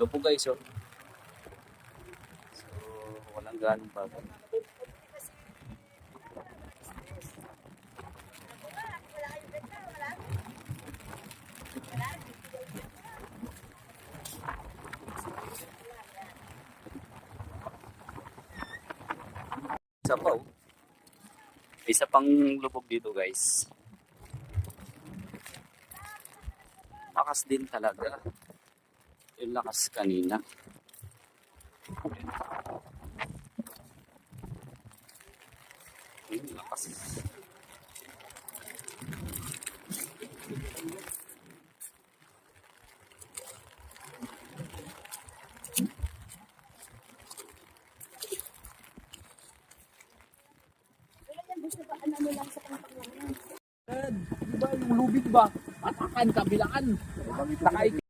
Lubog guys, oh. So, walang ganong bagay. Isa pa, oh. Isa pang lubog dito, guys. Lakas din talaga. Yung lakas kanina. Yung lakas. Di ba yung lubid ba? Patakan, kabilaan. Nakaik